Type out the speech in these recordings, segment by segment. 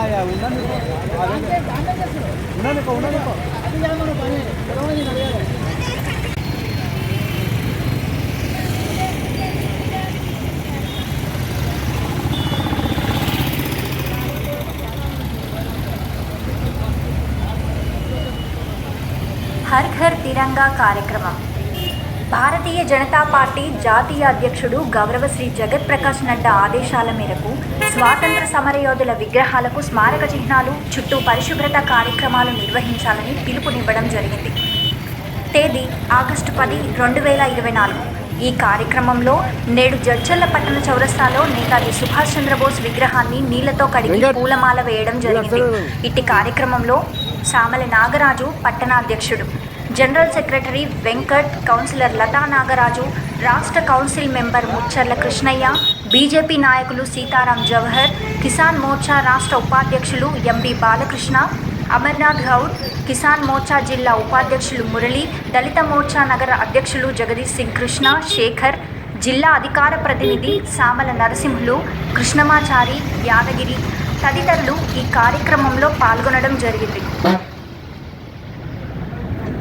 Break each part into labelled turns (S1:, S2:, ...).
S1: ఆయా ఉండండి ఉండండి ఉండండి
S2: హర్ ఘర్ తిరంగా కార్యక్రమం. భారతీయ జనతా పార్టీ జాతీయ అధ్యక్షుడు గౌరవ శ్రీ జగత్ ప్రకాష్ నడ్డా ఆదేశాల మేరకు స్వాతంత్ర సమరయోధుల విగ్రహాలకు స్మారక చిహ్నాలు చుట్టూ పరిశుభ్రత కార్యక్రమాలు నిర్వహించాలని పిలుపునివ్వడం జరిగింది. తేదీ ఆగస్టు పది రెండు వేల ఇరవై నాలుగు. ఈ కార్యక్రమంలో నేడు జడ్చర్ల పట్టణ చౌరస్తాలో నేతాజీ సుభాష్ చంద్రబోస్ విగ్రహాన్ని నీళ్ళతో కడిగి. పూలమాల వేయడం జరిగింది. ఇట్టి కార్యక్రమంలో Samala Nagaraju పట్టణాధ్యక్షుడు general secretary Venkat councillor Latha Nagaraju రాష్ట్ర council member Mucharla Krishnaiah BJP నాయకులు సీతారాం జవహర్ కిసాన్ మోర్చా రాష్ట్ర ఉపాధ్యక్షులు ఎంబి బాలకృష్ణ అమర్నాథ్ గౌడ్ కిసాన్ మోర్చా జిల్లా ఉపాధ్యక్షులు మురళి దళిత మోర్చా నగర అధ్యక్షులు జగదీష్ సింగ్ కృష్ణ శేఖర్ జిల్లా అధికార ప్రతినిధి సామల నరసింహులు కృష్ణమాచారి యాదగిరి తదితరులు ఈ కార్యక్రమంలో పాల్గొనడం జరిగింది.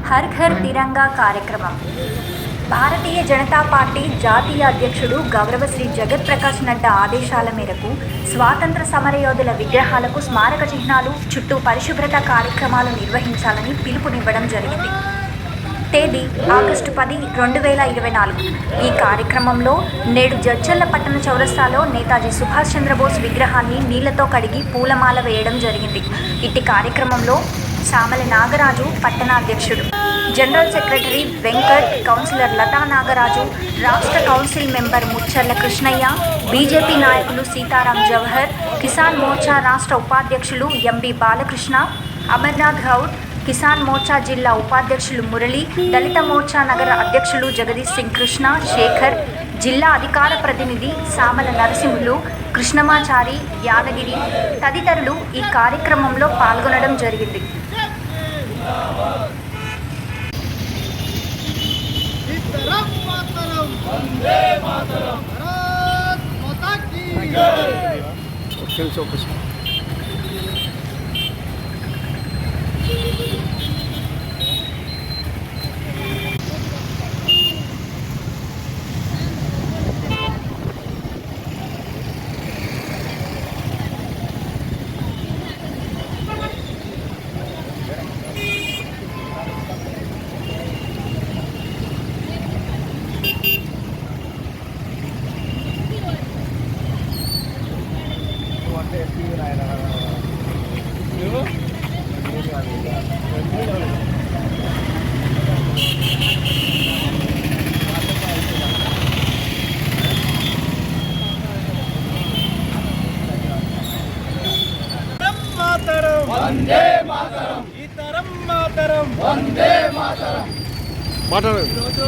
S2: హర్ ఘర్ తిరంగా కార్యక్రమం. భారతీయ జనతా పార్టీ జాతీయ అధ్యక్షుడు గౌరవ శ్రీ జగత్ ప్రకాష్ నడ్డా ఆదేశాల మేరకు స్వాతంత్ర సమరయోధుల విగ్రహాలకు స్మారక చిహ్నాలు చుట్టూ పరిశుభ్రత కార్యక్రమాలు నిర్వహించాలని పిలుపునివ్వడం జరిగింది. తేదీ ఆగస్టు పది రెండు వేల ఇరవై నాలుగు. ఈ కార్యక్రమంలో నేడు జడ్చర్ల పట్టణ చౌరస్తాలో నేతాజీ సుభాష్ చంద్రబోస్ విగ్రహాన్ని నీళ్ళతో కడిగి పూలమాల వేయడం జరిగింది. ఇట్టి కార్యక్రమంలో Samala Nagaraju పట్టణాధ్యక్షుడు. General secretary Venkat councillor Latha Nagaraju రాష్ట్ర council member Mucharla Krishnaiah BJP నాయకులు సీతారాం జవహర్ కిసాన్ మోర్చా రాష్ట్ర ఉపాధ్యక్షులు ఎంబి బాలకృష్ణ అమర్నాథ్ గౌడ్ కిసాన్ మోర్చా జిల్లా ఉపాధ్యక్షులు మురళి దళిత మోర్చా నగర అధ్యక్షులు జగదీష్ సింగ్ కృష్ణ శేఖర్ జిల్లా అధికార ప్రతినిధి సామల నరసింహులు కృష్ణమాచారి యాదగిరి తదితరులు ఈ కార్యక్రమంలో పాల్గొనడం జరిగింది.
S3: ఇతరం మాతరం వందే మాతరం భారత్ మాతా కీ
S1: ఒక్క
S3: వందే మాతరం. ఇతరం మాతరం. వందే మాతరం. ఈరోజు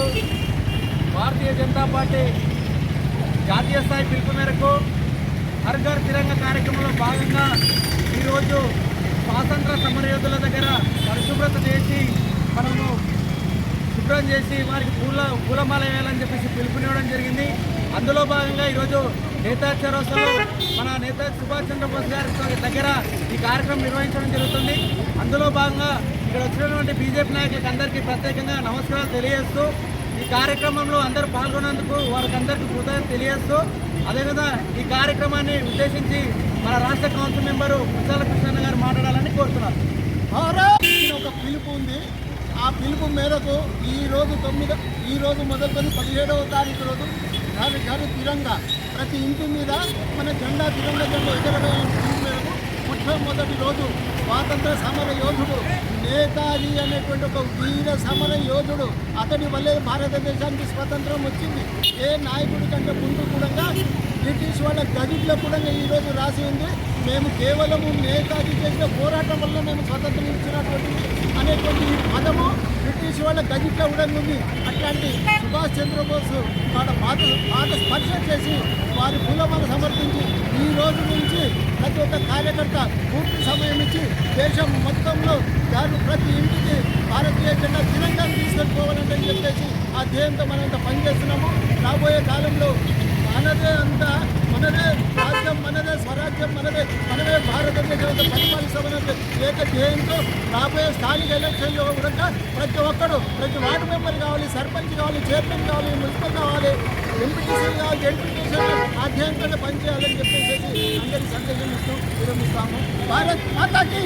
S3: భారతీయ జనతా పార్టీ జాతీయ స్థాయి పిలుపు మేరకు హర్ ఘర్ తిరంగ కార్యక్రమంలో భాగంగా ఈరోజు స్వాతంత్ర సమరయోధుల దగ్గర పరిశుభ్రత చేసి మనము శుభ్రం చేసి వారికి పూల పూలమాల వేయాలని చెప్పేసి పిలుపునివ్వడం జరిగింది. అందులో భాగంగా ఈరోజు నేతాజీ చౌరస్తాలో మన నేతాజీ సుభాష్ చంద్రబోస్ గారి దగ్గర ఈ కార్యక్రమం నిర్వహించడం జరుగుతుంది. అందులో భాగంగా ఇక్కడ వచ్చినటువంటి బీజేపీ నాయకులకు అందరికీ ప్రత్యేకంగా నమస్కారాలు తెలియజేస్తూ ఈ కార్యక్రమంలో అందరూ పాల్గొన్నందుకు వారికి అందరికీ కృతజ్ఞత తెలియజేస్తూ అదేవిధంగా ఈ కార్యక్రమాన్ని ఉద్దేశించి మన రాష్ట్ర కౌన్సిల్ మెంబరు ముచ్చాల కృష్ణ గారు మాట్లాడాలని కోరుతున్నారు
S4: ఒక పిలుపు ఉంది. ఆ పిలుపు మేరకు ఈ రోజు తొమ్మిది ఈ రోజు మొదలుకొని పదిహేడవ తారీఖు రోజు ఘర్ ఘర్ తిరంగా ప్రతి ఇంటి మీద మన జెండా తిరంగా జెండా ఎగరవేయాలని మొట్టమొదటి రోజు స్వాతంత్ర సమర యోధుడు నేతాజీ అనేటువంటి ఒక వీర సమర యోధుడు. అతడి వల్లే భారతదేశానికి స్వతంత్రం వచ్చింది. ఏ నాయకుడి కంటే ముందు కూడా బ్రిటిష్ వాళ్ళ గదిలో కూడా ఈరోజు రాసి ఉంది. మేము కేవలము నేతాజీ చేసిన పోరాటం వల్ల మేము స్వతంత్రం ఇచ్చినటువంటి అనేటువంటి ఈ పదము బ్రిటిష్ వాళ్ళ గదిట్లో కూడా ఉంది అట్లాంటి సుభాష్ చంద్రబోస్ వాళ్ళ పాద పాద స్పర్శ చేసి వారి పూలమాల సమర్పించి ఈ రోజు నుంచి ప్రతి ఒక్క కార్యకర్త పూర్తి సమయం ఇచ్చి దేశం మొత్తంలో దాని ప్రతి ఇంటికి భారతీయ జెండా తిరంగా తీసుకెళ్ళిపోవాలని చెప్పేసి ఆ ధ్యేయంతో మనం ఇంత పనిచేస్తున్నాము. రాబోయే కాలంలో మనదే అంతా మనదే రాజ్యం మనదే స్వరాజ్యం మనదే మనమే భారతదేశం దేశంతో పరిపాలిస్తామనే ఏక ధ్యేయంతో రాబోయే స్థానిక ఎలక్షన్లో కూడా ప్రతి ఒక్కరు ప్రతి వార్డు మెంబర్ కావాలి సర్పంచ్ కావాలి చైర్మన్ కావాలి మున్సిపల్ కావాలి ఎంపీటీసీ కావాలి ఎంపీటీసీ అధ్యయనంతో పనిచేయాలని చెప్పేసి అందరికీ సందేశం ఇస్తూ విరమిస్తాము భారత్ మాతాకి